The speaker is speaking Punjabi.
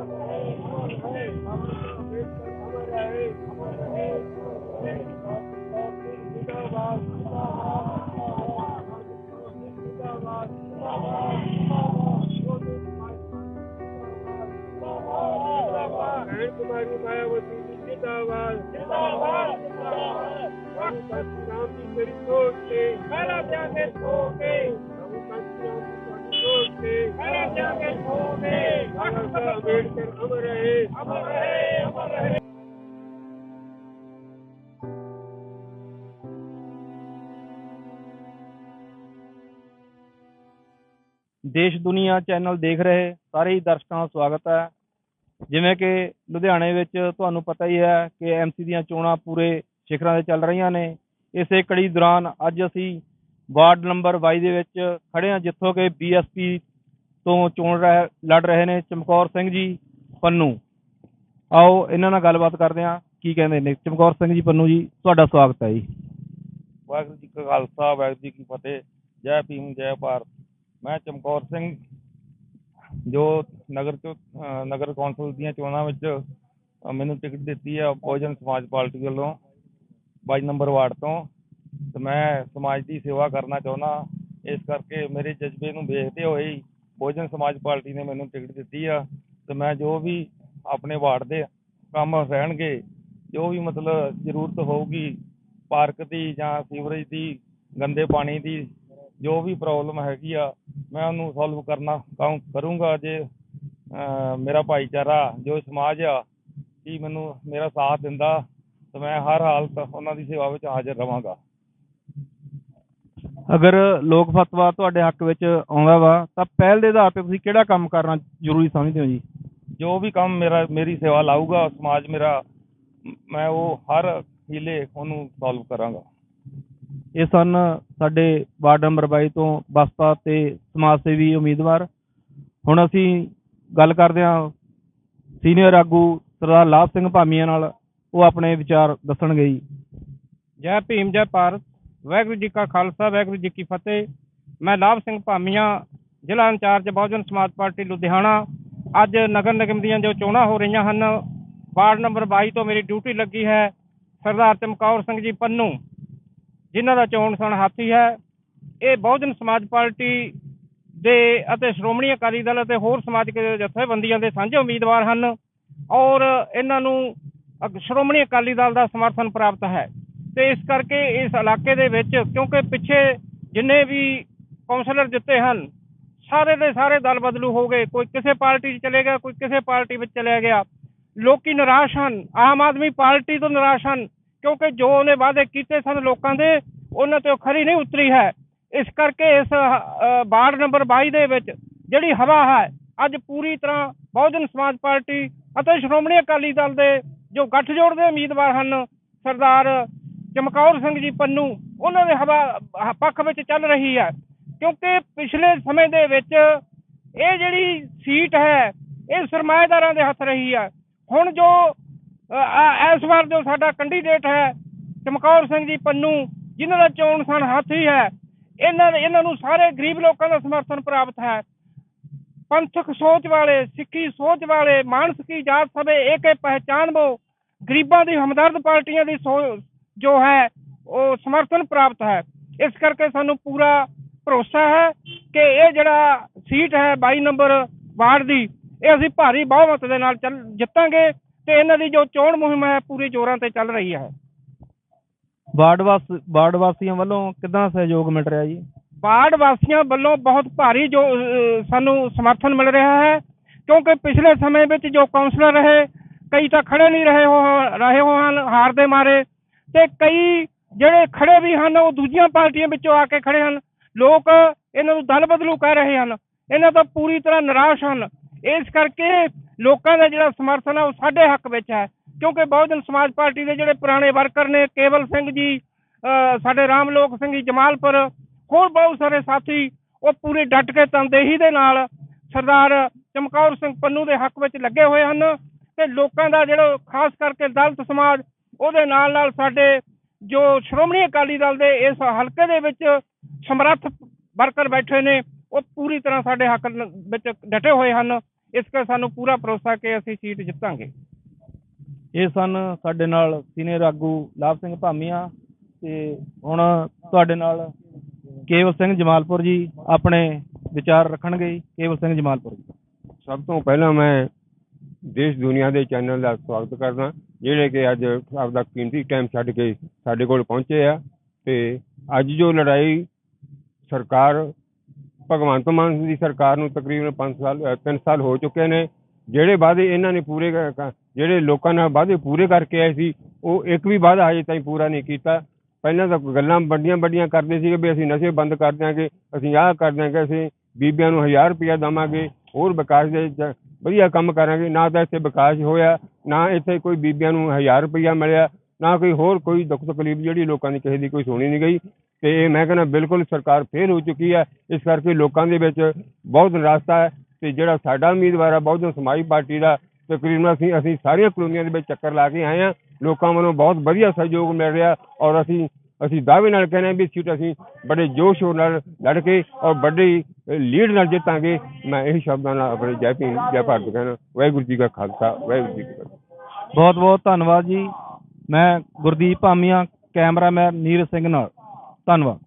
Okay. ਬਾਬਾ ਅੰਬੇਡਕਰ ਅਮਰ ਰਹੇ ਅਮਰ ਰਹੇ ਅਮਰ ਰਹੇ ਦੇਸ਼ ਦੁਨੀਆ ਚੈਨਲ ਦੇਖ ਰਹੇ ਸਾਰੇ ਹੀ ਦਰਸ਼ਕਾਂ ਦਾ ਸਵਾਗਤ ਹੈ ਜਿਵੇਂ ਕਿ ਲੁਧਿਆਣੇ ਵਿੱਚ ਤੁਹਾਨੂੰ ਪਤਾ ਹੀ ਹੈ ਕਿ ਐਮਸੀ ਦੀਆਂ ਚੋਣਾਂ ਪੂਰੇ ਸਿਖਰਾਂ ਤੇ ਚੱਲ ਰਹੀਆਂ ਨੇ ਇਸੇ ਕੜੀ ਦੌਰਾਨ ਅੱਜ ਅਸੀਂ ਵਾਰਡ ਨੰਬਰ 22 ਦੇ ਵਿੱਚ ਖੜੇ ਹਾਂ ਜਿੱਥੋਂ ਕਿ ਬੀਐਸਪੀ ਤੋਂ ਚੋਣ ਰਹਿ- ਲੜ ਰਹੇ ਨੇ ਚਮਕੌਰ ਸਿੰਘ ਜੀ, ਪੰਨੂ। ਆਓ ਇਹਨਾਂ ਨਾਲ ਗੱਲਬਾਤ ਕਰਦੇ ਹਾਂ, ਕੀ ਕਹਿੰਦੇ ਨੇ? ਚਮਕੌਰ ਸਿੰਘ ਜੀ, ਪੰਨੂ ਜੀ, ਤੁਹਾਡਾ ਸਵਾਗਤ ਹੈ ਜੀ। ਵਾਹਿਗੁਰੂ ਜੀ ਕਾ ਖਾਲਸਾ, ਵਾਹਿਗੁਰੂ ਜੀ ਕੀ ਫਤਿਹ। ਜੈ ਭੀਮ, ਜੈ ਭਾਰਤ। ਮੈਂ ਚਮਕੌਰ ਸਿੰਘ, ਜੋ ਨਗਰ ਚ ਨਗਰ ਕੌਂਸਲ ਦੀਆਂ ਚੋਣਾਂ ਵਿੱਚ ਮੈਨੂੰ ਟਿਕਟ ਦਿੱਤੀ ਹੈ ਬਹੁਜਨ ਸਮਾਜ ਪਾਰਟੀ ਵੱਲੋਂ 22 ਨੰਬਰ ਵਾਰਡ ਤੋਂ। ਤੇ ਮੈਂ ਸਮਾਜ ਦੀ ਸੇਵਾ ਕਰਨਾ ਚਾਹੁੰਦਾ, ਇਸ ਕਰਕੇ ਮੇਰੇ ਜਜ਼ਬੇ ਨੂੰ ਵੇਖਦੇ ਹੋਏ ਬਹੁਜਨ ਸਮਾਜ ਪਾਰਟੀ ਨੇ ਮੈਨੂੰ ਟਿਕਟ ਦਿੱਤੀ ਆ ਤੇ ਮੈਂ ਜੋ ਵੀ ਆਪਣੇ ਵਾਰਡ ਦੇ ਕੰਮ ਰਹਿਣਗੇ, ਜੋ ਵੀ ਮਤਲਬ ਜ਼ਰੂਰਤ ਹੋਊਗੀ, ਪਾਰਕ ਦੀ ਜਾਂ ਸੀਵਰੇਜ ਦੀ, ਗੰਦੇ ਪਾਣੀ ਦੀ, ਜੋ ਵੀ ਪ੍ਰੋਬਲਮ ਹੈਗੀ ਆ, ਮੈਂ ਉਹਨੂੰ ਸੋਲਵ ਕਰਨਾ ਕੰਮ ਕਰੂੰਗਾ ਜੇ ਮੇਰਾ ਭਾਈਚਾਰਾ, ਜੋ ਸਮਾਜ ਆ, ਕੀ ਮੈਨੂੰ ਮੇਰਾ ਸਾਥ ਦਿੰਦਾ, ਤਾਂ ਮੈਂ ਹਰ ਹਾਲਤ ਉਹਨਾਂ ਦੀ ਸੇਵਾ ਵਿੱਚ ਹਾਜ਼ਰ ਰਵਾਂਗਾ। ਅਗਰ ਲੋਕ ਫਤਵਾ ਤੁਹਾਡੇ ਹੱਕ ਵਿੱਚ ਆਉਂਦਾ ਵਾ, ਤਾਂ ਪਹਿਲ ਦੇ ਆਧਾਰ ਤੇ ਤੁਸੀਂ ਕਿਹੜਾ ਕੰਮ ਕਰਨਾ ਜ਼ਰੂਰੀ ਸਮਝਦੇ ਹੋ ਜੀ? ਜੋ ਵੀ ਕੰਮ ਮੇਰਾ, ਮੇਰੀ ਸੇਵਾ ਲਾਊਗਾ, ਸਮਾਜ ਮੇਰਾ, ਮੈਂ ਉਹ ਹਰ ਹੀਲੇ ਉਹਨੂੰ ਸੋਲਵ ਕਰਾਂਗਾ। ਇਹ ਸਨ ਸਾਡੇ ਵਾਰਡ ਨੰਬਰ 22 ਤੋਂ ਬਸਪਾ ਤੇ ਸਮਾਜ ਸੇਵੀ ਉਮੀਦਵਾਰ। ਹੁਣ ਅਸੀਂ ਗੱਲ ਕਰਦੇ ਹਾਂ ਸੀਨੀਅਰ ਆਗੂ ਸਰਦਾਰ ਲਾਭ ਸਿੰਘ ਭਾਮੀਆਂ ਨਾਲ। ਉਹ ਆਪਣੇ ਵਿਚਾਰ ਦੱਸਣਗੇ ਜੀ। ਜੈ ਭੀਮ, ਜੈ ਭਾਰਤ। ਵਾਹਿਗੁਰੂ ਜੀ ਕਾ ਖਾਲਸਾ, ਵਾਹਿਗੁਰੂ ਜੀ ਕੀ ਫਤਿਹ। ਮੈਂ ਲਾਭ ਸਿੰਘ ਭਾਮੀਆਂ, ਜ਼ਿਲ੍ਹਾ ਇੰਚਾਰਜ ਬਹੁਜਨ ਸਮਾਜ ਪਾਰਟੀ, ਲੁਧਿਆਣਾ। ਅੱਜ ਨਗਰ ਨਿਗਮ ਦੀਆਂ ਜੋ ਚੋਣਾਂ ਹੋ ਰਹੀਆਂ ਹਨ, ਵਾਰਡ ਨੰਬਰ 22 ਤੋਂ ਮੇਰੀ ਡਿਊਟੀ ਲੱਗੀ ਹੈ, ਸਰਦਾਰ ਚਮਕੌਰ ਸਿੰਘ ਜੀ ਪੰਨੂ। ਜਿਨ੍ਹਾਂ ਦਾ ਚੋਣ ਸਣ ਹਾਥੀ ਹੈ। ਇਹ ਬਹੁਜਨ ਸਮਾਜ ਪਾਰਟੀ ਦੇ ਅਤੇ ਸ਼੍ਰੋਮਣੀ ਅਕਾਲੀ ਦਲ ਅਤੇ ਹੋਰ ਸਮਾਜਿਕ ਜਥੇਬੰਦੀਆਂ ਦੇ ਸਾਂਝੇ ਉਮੀਦਵਾਰ ਹਨ ਔਰ ਇਹਨਾਂ ਨੂੰ ਸ਼੍ਰੋਮਣੀ ਅਕਾਲੀ ਦਲ ਦਾ ਸਮਰਥਨ ਪ੍ਰਾਪਤ ਹੈ। ਤੇ ਇਸ ਕਰਕੇ ਇਸ ਇਲਾਕੇ ਦੇ ਵਿੱਚ ਕਿਉਂਕਿ ਪਿੱਛੇ ਜਿੰਨੇ ਵੀ ਕੌਂਸਲਰ ਜਿੱਤੇ ਹਨ, ਸਾਰੇ ਦੇ ਸਾਰੇ ਦਲ ਬਦਲੂ ਹੋ ਗਏ। ਕੋਈ ਕਿਸੇ ਪਾਰਟੀ 'ਚ ਚਲੇ ਗਿਆ, ਕੋਈ ਕਿਸੇ ਪਾਰਟੀ ਵਿੱਚ ਚਲਿਆ ਗਿਆ। ਲੋਕੀ ਨਿਰਾਸ਼ ਹਨ। ਆਮ ਆਦਮੀ ਪਾਰਟੀ ਤੋਂ ਨਿਰਾਸ਼ ਹਨ, ਕਿਉਂਕਿ ਜੋ ਉਹਨੇ ਵਾਅਦੇ ਕੀਤੇ ਸਨ ਲੋਕਾਂ ਦੇ, ਉਹਨਾਂ ਤੇ ਉਹ ਖਰੀ ਨਹੀਂ ਉਤਰੀ ਹੈ। ਇਸ ਕਰਕੇ ਇਸ ਵਾਰਡ ਨੰਬਰ 22 ਦੇ ਵਿੱਚ ਜਿਹੜੀ ਹਵਾ ਹੈ, ਅੱਜ ਪੂਰੀ ਤਰ੍ਹਾਂ ਬਹੁਜਨ ਸਮਾਜ ਪਾਰਟੀ ਅਤੇ ਸ਼੍ਰੋਮਣੀ ਅਕਾਲੀ ਦਲ ਦੇ ਜੋ ਗੱਠਜੋੜ ਦੇ ਉਮੀਦਵਾਰ ਹਨ, ਸਰਦਾਰ ਚਮਕੌਰ ਸਿੰਘ ਜੀ ਪੰਨੂ, ਉਹਨਾਂ ਦੇ ਹਵਾ ਪੱਖ ਵਿੱਚ ਚੱਲ ਰਹੀ ਹੈ। ਕਿਉਂਕਿ ਪਿਛਲੇ ਸਮੇਂ ਦੇ ਵਿੱਚ ਇਹ ਜਿਹੜੀ ਸੀਟ ਹੈ, ਇਹ ਸਰਮਾਏਦਾਰਾਂ ਦੇ ਹੱਥ ਰਹੀ ਹੈ। ਹੁਣ ਜੋ ਇਸ ਵਾਰ ਜੋ ਸਾਡਾ ਕੈਂਡੀਡੇਟ ਹੈ, ਚਮਕੌਰ ਸਿੰਘ ਜੀ ਪੰਨੂ, ਜਿਨ੍ਹਾਂ ਦਾ ਚੋਣ ਸਣ ਹੀ ਹੈ, ਇਹਨਾਂ ਇਹਨਾਂ ਨੂੰ ਸਾਰੇ ਗਰੀਬ ਲੋਕਾਂ ਦਾ ਸਮਰਥਨ ਪ੍ਰਾਪਤ ਹੈ। ਪੰਥਕ ਸੋਚ ਵਾਲੇ, ਸਿੱਖੀ ਸੋਚ ਵਾਲੇ, ਮਾਨਸ ਕੀ ਜਾਤ ਸਭੇ ਏਕੇ ਪਹਿਚਾਨ ਵੋ ਗਰੀਬਾਂ ਦੀ ਹਮਦਰਦ ਪਾਰਟੀਆਂ ਦੀ ਸੋ- ਜੋ ਹੈ ਉਹ ਸਮਰਥਨ ਪ੍ਰਾਪਤ ਹੈ। ਇਸ ਕਰਕੇ ਸਾਨੂੰ ਪੂਰਾ ਭਰੋਸਾ ਹੈ ਕਿ ਇਹ ਜਿਹੜਾ ਸੀਟ ਹੈ 22 ਨੰਬਰ ਵਾਰਡ ਦੀ ਇਹ ਅਸੀਂ ਭਾਰੀ ਬਹੁਮਤ ਦੇ ਨਾਲ ਜਿੱਤਾਂਗੇ ਤੇ ਇਹਨਾਂ ਦੀ ਜੋ ਚੋਣ ਮੁਹਿੰਮ ਹੈ ਪੂਰੇ ਜ਼ੋਰਾਂ ਤੇ ਚੱਲ ਰਹੀ ਹੈ। ਵਾਰਡ ਵਾਸ ਵਾਰਡ ਵਾਸੀਆਂ ਵੱਲੋਂ ਕਿਦਾਂ ਸਹਿਯੋਗ ਮਿਲ ਰਿਹਾ ਜੀ? ਵਾਰਡ ਵਾਸੀਆਂ ਵੱਲੋਂ ਬਹੁਤ ਭਾਰੀ ਜੋ ਸਾਨੂੰ ਸਮਰਥਨ ਮਿਲ ਰਿਹਾ ਹੈ ਕਿਉਂਕਿ ਪਿਛਲੇ ਸਮੇਂ ਵਿੱਚ ਜੋ ਕਾਉਂਸਲਰ ਰਹੇ ਕਈ ਤਾਂ ਖੜੇ ਨਹੀਂ ਰਹੇ ਹੋ ਰਹੇ ਹੋ ਹਨ ਹਾਰ ਦੇ ਮਾਰੇ ਤੇ ਕਈ ਜਿਹੜੇ ਖੜੇ ਵੀ ਹਨ, ਉਹ ਦੂਜੀਆਂ ਪਾਰਟੀਆਂ ਵਿੱਚੋਂ ਆ ਕੇ ਖੜੇ ਹਨ। ਲੋਕ ਇਹਨਾਂ ਨੂੰ ਦਲ ਬਦਲੂ ਕਹਿ ਰਹੇ ਹਨ। ਇਹਨਾਂ ਤੋਂ ਪੂਰੀ ਤਰ੍ਹਾਂ ਨਿਰਾਸ਼ ਹਨ। ਇਸ ਕਰਕੇ ਲੋਕਾਂ ਦਾ ਜਿਹੜਾ ਸਮਰਥਨ ਹੈ ਉਹ ਸਾਡੇ ਹੱਕ ਵਿੱਚ ਹੈ। ਕਿਉਂਕਿ ਬਹੁਜਨ ਸਮਾਜ ਪਾਰਟੀ ਦੇ ਜਿਹੜੇ ਪੁਰਾਣੇ ਵਰਕਰ ਨੇ, ਕੇਵਲ ਸਿੰਘ ਜੀ, ਅਹ, ਸਾਡੇ ਰਾਮਲੋਕ ਸਿੰਘ ਜੀ, ਜਮਾਲਪੁਰ, ਹੋਰ ਬਹੁਤ ਸਾਰੇ ਸਾਥੀ, ਉਹ ਪੂਰੇ ਡਟ ਕੇ ਤਨਦੇਹੀ ਦੇ ਨਾਲ ਸਰਦਾਰ ਚਮਕੌਰ ਸਿੰਘ ਪੰਨੂ ਦੇ ਹੱਕ ਵਿੱਚ ਲੱਗੇ ਹੋਏ ਹਨ। ਤੇ ਲੋਕਾਂ ਦਾ ਜਿਹੜਾ, ਖਾਸ ਕਰਕੇ ਦਲਿਤ ਸਮਾਜ ਉਹਦੇ ਨਾਲ ਨਾਲ ਸਾਡੇ ਜੋ ਸ਼੍ਰੋਮਣੀ ਅਕਾਲੀ ਦਲ ਦੇ ਇਸ ਹਲਕੇ ਦੇ ਵਿੱਚ ਸਮਰੱਥ ਵਰਕਰ ਬੈਠੇ ਨੇ ਉਹ ਪੂਰੀ ਤਰ੍ਹਾਂ ਸਾਡੇ ਹੱਕ ਵਿੱਚ ਡਟੇ ਹੋਏ ਹਨ। ਇਸ ਕਰਕੇ ਸਾਨੂੰ ਪੂਰਾ ਭਰੋਸਾ ਕਿ ਅਸੀਂ ਸੀਟ ਜਿੱਤਾਂਗੇ। ਇਹ ਸਨ ਸਾਡੇ ਨਾਲ ਸੀਨੀਅਰ ਆਗੂ ਲਾਭ ਸਿੰਘ ਭਾਮੀਆਂ ਤੇ ਹੁਣ ਤੁਹਾਡੇ ਨਾਲ ਕੇਵਲ ਸਿੰਘ ਜਮਾਲਪੁਰ ਜੀ ਆਪਣੇ ਵਿਚਾਰ ਰੱਖਣਗੇ। ਕੇਵਲ ਸਿੰਘ ਜਮਾਲਪੁਰ ਜੀ। ਸਭ ਤੋਂ ਪਹਿਲਾਂ ਮੈਂ ਦੇਸ਼ ਦੁਨੀਆ ਦੇ ਚੈਨਲ ਦਾ ਸਵਾਗਤ ਕਰਦਾ। ਜਿਹੜੇ ਕਿ ਅੱਜ ਆਪਦਾ ਕੀਮਤੀ ਟਾਈਮ ਛੱਡ ਕੇ ਸਾਡੇ ਕੋਲ ਪਹੁੰਚੇ ਆ ਤੇ ਅੱਜ ਜੋ ਲੜਾਈ ਸਰਕਾਰ, ਭਗਵੰਤ ਮਾਨ ਦੀ ਸਰਕਾਰ ਨੂੰ ਤਕਰੀਬਨ 5 ਸਾਲ 3 ਸਾਲ ਹੋ ਚੁੱਕੇ ਨੇ, ਜਿਹੜੇ ਵਾਅਦੇ ਇਹਨਾਂ ਨੇ ਪੂਰੇ ਜਿਹੜੇ ਲੋਕਾਂ ਨਾਲ ਵਾਅਦੇ ਪੂਰੇ ਕਰਕੇ ਆਏ ਸੀ, ਉਹ ਇੱਕ ਵੀ ਵਾਅਦਾ ਹਜੇ ਤਾਈਂ ਪੂਰਾ ਨਹੀਂ ਕੀਤਾ। ਪਹਿਲਾਂ ਤਾਂ ਗੱਲਾਂ ਵੱਡੀਆਂ ਵੱਡੀਆਂ ਕਰਦੇ ਸੀਗੇ ਵੀ ਅਸੀਂ ਨਸ਼ੇ ਬੰਦ ਕਰ ਦਿਆਂਗੇ, ਅਸੀਂ ਆਹ ਕਰ ਦਿਆਂਗੇ, ਅਸੀਂ ਬੀਬੀਆਂ ਨੂੰ 1000 ਰੁਪਇਆ ਦੇਵਾਂਗੇ, ਹੋਰ ਵਿਕਾਸ ਦੇ ਵਧੀਆ ਕੰਮ ਕਰਾਂਗੇ, ਨਾ ਤਾਂ ਇੱਥੇ ਵਿਕਾਸ ਹੋਇਆ। ਨਾ ਇੱਥੇ ਕੋਈ ਬੀਬੀਆਂ ਨੂੰ 1000 ਰੁਪਇਆ ਮਿਲਿਆ, ਨਾ ਕੋਈ ਹੋਰ ਕੋਈ ਦੁੱਖ ਤਕਲੀਫ ਜਿਹੜੀ ਲੋਕਾਂ ਦੀ ਕਿਸੇ ਦੀ ਕੋਈ ਸੁਣੀ ਨਹੀਂ ਗਈ। ਤੇ ਇਹ ਮੈਂ ਕਹਿੰਦਾ ਬਿਲਕੁਲ ਸਰਕਾਰ ਫੇਲ ਹੋ ਚੁੱਕੀ ਹੈ। ਇਸ ਕਰਕੇ ਲੋਕਾਂ ਦੇ ਵਿੱਚ ਬਹੁਤ ਨਿਰਾਸ਼ਾ ਹੈ ਤੇ ਜਿਹੜਾ ਸਾਡਾ ਉਮੀਦਵਾਰ ਹੈ ਬਹੁਜਨ ਸਮਾਜ ਪਾਰਟੀ ਦਾ, ਤਕਰੀਬਨ ਅਸੀਂ ਅਸੀਂ ਸਾਰੀਆਂ ਕਲੋਨੀਆਂ ਦੇ ਵਿੱਚ ਚੱਕਰ ਲਾ ਕੇ ਆਏ ਹਾਂ। ਲੋਕਾਂ ਵੱਲੋਂ ਬਹੁਤ ਵਧੀਆ ਸਹਿਯੋਗ ਮਿਲ ਰਿਹਾ ਔਰ ਅਸੀਂ ਅਸੀਂ ਦਾਅਵੇ ਨਾਲ ਕਹਿੰਦੇ ਹਾਂ ਵੀ ਸੀਟ ਅਸੀਂ ਬੜੇ ਜੋਸ਼ ਸ਼ੋਰ ਨਾਲ ਲੜ ਕੇ ਔਰ ਵੱਡੀ ਲੀਡ ਨਾਲ ਜਿੱਤਾਂਗੇ। ਮੈਂ ਇਹ ਸ਼ਬਦਾਂ ਨਾਲ ਆਪਣੇ ਜੈ ਭੀਮ, ਜੈ ਭਾਰਤ ਕਹਿਣਾ, ਵਾਹਿਗੁਰੂ ਜੀ ਕਾ ਖਾਲਸਾ, ਵਾਹਿਗੁਰੂ ਜੀ ਕੀ ਫਤਿਹ। ਬਹੁਤ ਬਹੁਤ ਧੰਨਵਾਦ ਜੀ। ਮੈਂ ਗੁਰਦੀਪ ਭਾਮੀਆਂ, ਕੈਮਰਾਮੈਨ ਨੀਰ ਸਿੰਘ ਨਾਲ। ਧੰਨਵਾਦ।